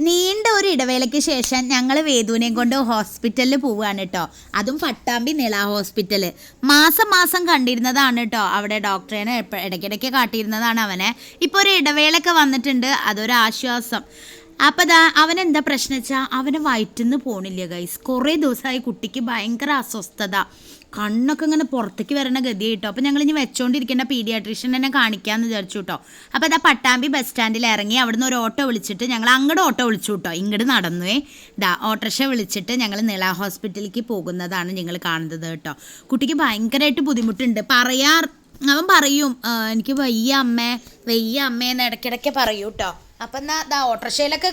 നീണ്ട ഒരു ഇടവേളയ്ക്ക് ശേഷം ഞങ്ങൾ വേദുവിനെയും കൊണ്ട് ഹോസ്പിറ്റലിൽ പോവുകയാണ് കേട്ടോ. അതും പട്ടാമ്പി നിള ഹോസ്പിറ്റൽ മാസം മാസം കണ്ടിരുന്നതാണ് കേട്ടോ. അവിടെ ഡോക്ടറേനെ ഇടയ്ക്കിടയ്ക്ക് കാട്ടിയിരുന്നതാണ് അവനെ. ഇപ്പോൾ ഒരു ഇടവേളയൊക്കെ വന്നിട്ടുണ്ട്. അതൊരു ആശ്വാസം അപ്പോൾ ദാ അവൻ എന്താ പ്രശ്നം വെച്ചാൽ അവന് വയറ്റിന്ന് പോണില്ല ഗൈസ് കുറേ ദിവസമായി കുട്ടിക്ക് ഭയങ്കര അസ്വസ്ഥത. കണ്ണൊക്കെ ഇങ്ങനെ പുറത്തേക്ക് വരണ ഗതി കേട്ടോ അപ്പോൾ ഞങ്ങൾ ഇനി വെച്ചോണ്ടിരിക്കേണ്ട പീഡിയാട്രീഷ്യൻ തന്നെ കാണിക്കാമെന്ന് വിചാരിച്ചു കേട്ടോ അപ്പോൾ അതാ പട്ടാമ്പി ബസ് സ്റ്റാൻഡിൽ ഇറങ്ങി അവിടുന്ന് ഒരു ഓട്ടോ വിളിച്ചിട്ട് ഞങ്ങൾ അങ്ങോട്ട് ഓട്ടോ വിളിച്ചു കേട്ടോ ഇങ്ങോട്ട് നടന്നുവേ ദാ ഓട്ടോറിക്ഷ വിളിച്ചിട്ട് ഞങ്ങൾ നിള ഹോസ്പിറ്റലിലേക്ക് പോകുന്നതാണ് നിങ്ങൾ കാണുന്നത് കേട്ടോ കുട്ടിക്ക് ഭയങ്കരമായിട്ട് ബുദ്ധിമുട്ടുണ്ട്. പറയാർ അവൻ പറയും എനിക്ക് വയ്യ അമ്മേ വയ്യ അമ്മേ എന്ന് ഇടയ്ക്കിടയ്ക്ക് പറയൂ കേട്ടോ അപ്പം എന്നാ ദാ ഓട്ടോറിക്ഷയിലൊക്കെ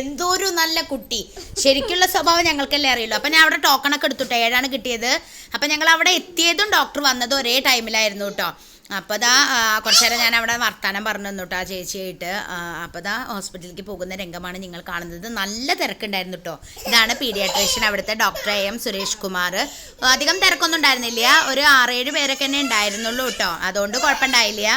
എന്തോ ഒരു നല്ല കുട്ടി. ശരിക്കുള്ള സ്വഭാവം ഞങ്ങൾക്കല്ലേ അറിയുള്ളൂ. അപ്പം ഞാൻ അവിടെ ടോക്കണൊക്കെ എടുത്തുട്ടോ ഏഴാണ് കിട്ടിയത്. അപ്പം ഞങ്ങൾ അവിടെ എത്തിയതും ഡോക്ടർ വന്നതും ഒരേ ടൈമിലായിരുന്നു കേട്ടോ അപ്പോൾ ദാ കുറച്ച് നേരം ഞാൻ അവിടെ വർത്താനം പറഞ്ഞു തന്നു കേട്ടോ ആ ചേച്ചിയായിട്ട്. അപ്പോൾ ദാ ഹോസ്പിറ്റലിലേക്ക് പോകുന്ന രംഗമാണ് നിങ്ങൾ കാണുന്നത്. നല്ല തിരക്കുണ്ടായിരുന്നു കേട്ടോ ഇതാണ് പീഡിയാട്രീഷ്യൻ അവിടുത്തെ doctor A M Suresh Kumar. അധികം തിരക്കൊന്നും ഉണ്ടായിരുന്നില്ല. ഒരു ആറേഴ് പേരൊക്കെ തന്നെ ഉണ്ടായിരുന്നുള്ളൂ കേട്ടോ അതുകൊണ്ട് കുഴപ്പമുണ്ടായില്ല.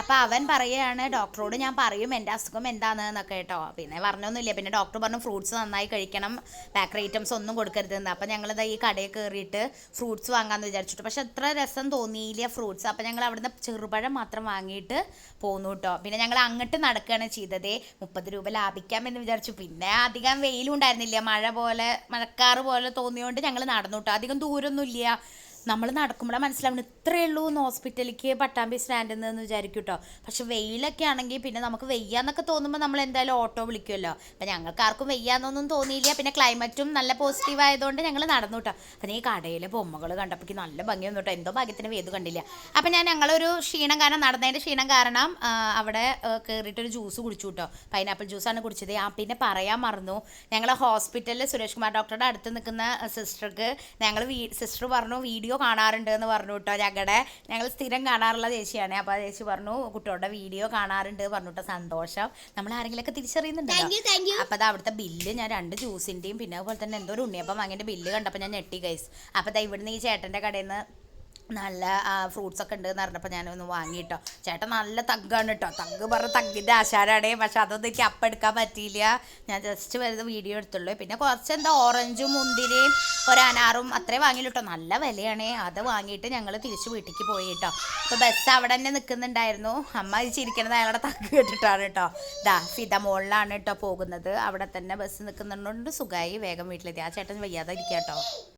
അപ്പൊ അവൻ പറയുകയാണ് ഡോക്ടറോട് ഞാൻ പറയും എന്റെ അസുഖം എന്താണെന്നൊക്കെ കേട്ടോ. പിന്നെ പറഞ്ഞൊന്നുമില്ല. പിന്നെ ഡോക്ടർ പറഞ്ഞു ഫ്രൂട്ട്സ് നന്നായി കഴിക്കണം. ബേക്കറി ഐറ്റംസ് ഒന്നും കൊടുക്കരുത് കൊടുക്കരുതെന്ന്. അപ്പൊ ഞങ്ങൾ ഈ കടയിൽ കയറിയിട്ട് ഫ്രൂട്ട്സ് വാങ്ങാമെന്ന് വിചാരിച്ചിട്ട്. പക്ഷെ എത്ര രസം തോന്നിയില്ല ഫ്രൂട്ട്സ്. അപ്പോൾ ഞങ്ങൾ അവിടുന്ന് ചെറുപഴം മാത്രം വാങ്ങിയിട്ട് പോന്നു കേട്ടോ. പിന്നെ ഞങ്ങൾ അങ്ങോട്ട് നടക്കുകയാണ് ചെയ്തത്. മുപ്പത് രൂപ ലാഭിക്കാം എന്ന് വിചാരിച്ചു. പിന്നെ അധികം വെയിലും ഉണ്ടായിരുന്നില്ല. മഴ പോലെ മഴക്കാറ് പോലെ തോന്നിയോണ്ട് ഞങ്ങൾ നടന്നു കേട്ടോ. അധികം ദൂരമൊന്നുമില്ല. നമ്മൾ നടക്കുമ്പോഴാണ് മനസ്സിലാവുന്നത്. ഇത്രയേ ഉള്ളൂ എന്ന് ഹോസ്പിറ്റലിലേക്ക് പട്ടാമ്പി സ്റ്റാൻഡിൽ നിന്ന് വിചാരിക്കും കേട്ടോ പക്ഷെ വെയിലൊക്കെ ആണെങ്കിൽ പിന്നെ നമുക്ക് വെയ്യാന്നൊക്കെ തോന്നുമ്പോൾ നമ്മൾ എന്തായാലും ഓട്ടോ വിളിക്കുമല്ലോ അപ്പം ഞങ്ങൾക്ക് ആർക്കും വെയ്യാന്നൊന്നും തോന്നിയില്ല. പിന്നെ ക്ലൈമറ്റും നല്ല പോസിറ്റീവ് ആയതുകൊണ്ട് ഞങ്ങൾ നടന്നു കേട്ടോ അപ്പം ഈ കടയിലെ ബൊമ്മകൾ കണ്ടപ്പോൾ നല്ല ഭംഗിയൊന്നും കേട്ടോ എന്തോ ഭാഗ്യത്തിന് വേദു കണ്ടില്ല. അപ്പം ഞാൻ ഞങ്ങളൊരു ക്ഷീണം കാരണം നടന്നതിന്റെ ക്ഷീണം കാരണം അവിടെ കയറിയിട്ടൊരു ജ്യൂസ് കുടിച്ചു കേട്ടോ പൈനാപ്പിൾ ജ്യൂസാണ് കുടിച്ചത്. ആ പിന്നെ പറയാൻ മറന്നു. ഞങ്ങൾ ഹോസ്പിറ്റലിൽ സുരേഷ് കുമാർ ഡോക്ടറുടെ അടുത്ത് നിൽക്കുന്ന സിസ്റ്റർക്ക് ഞങ്ങൾ സിസ്റ്റർ പറഞ്ഞു വീഡിയോ കാണാറുണ്ട് എന്ന് പറഞ്ഞു കേട്ടോ. ഞങ്ങളുടെ ഞങ്ങൾ സ്ഥിരം കാണാറുള്ള ചേച്ചിയാണ്. അപ്പോൾ ആ ചേച്ചി പറഞ്ഞു കുട്ടികളുടെ വീഡിയോ കാണാറുണ്ട് പറഞ്ഞു കേട്ടോ. സന്തോഷം. നമ്മൾ ആരെങ്കിലുമൊക്കെ തിരിച്ചറിയുന്നുണ്ടല്ലോ. അപ്പോൾ അത് അവിടുത്തെ ബില്ല് ഞാൻ രണ്ട് ജ്യൂസിന്റെയും പിന്നെ അതുപോലെ തന്നെ എന്തോ ഒരു ഉണ്ണിയപ്പം അങ്ങനെ ബില്ല് കണ്ടപ്പോൾ ഞാൻ ഞെട്ടി കൈസ് അപ്പോൾ ഇവിടുന്ന് ഈ ചേട്ടന്റെ കടയിൽ നിന്ന് നല്ല ഫ്രൂട്ട്സ് ഒക്കെ ഉണ്ട് എന്ന് പറഞ്ഞപ്പോൾ ഞാനൊന്ന് വാങ്ങിയിട്ടോ ചേട്ടൻ നല്ല തഗ്ഗാണ് കേട്ടോ തഗ് പറഞ്ഞ തഗ്ഗിന്റെ ആശാരാണേ പക്ഷെ അതൊന്നും എനിക്ക് അപ്പം എടുക്കാൻ പറ്റിയില്ല. ഞാൻ ജസ്റ്റ് വരുന്ന വീഡിയോ എടുത്തുള്ളൂ. പിന്നെ കുറച്ച് എന്താ ഓറഞ്ചും മുന്തിരിയും ഒരു അനാറും അത്രേ കേട്ടോ നല്ല വിലയാണ്. അത് വാങ്ങിയിട്ട് ഞങ്ങൾ തിരിച്ച് വീട്ടിലേക്ക് പോയി കേട്ടോ അപ്പോൾ ബസ് അവിടെ തന്നെ നിൽക്കുന്നുണ്ടായിരുന്നു അമ്മ ഈ ചിരിക്കണത് അയാളുടെ തഗ് കേട്ടിട്ടാണ് കേട്ടോ ദാ ഫിത മോളിലാണ് കേട്ടോ പോകുന്നത്. അവിടെ തന്നെ ബസ് നിൽക്കുന്നുണ്ട് സുഖമായി വേഗം വീട്ടിലെത്തി. ആ ചേട്ടൻ വയ്യാതെ ഇരിക്കാം കേട്ടോ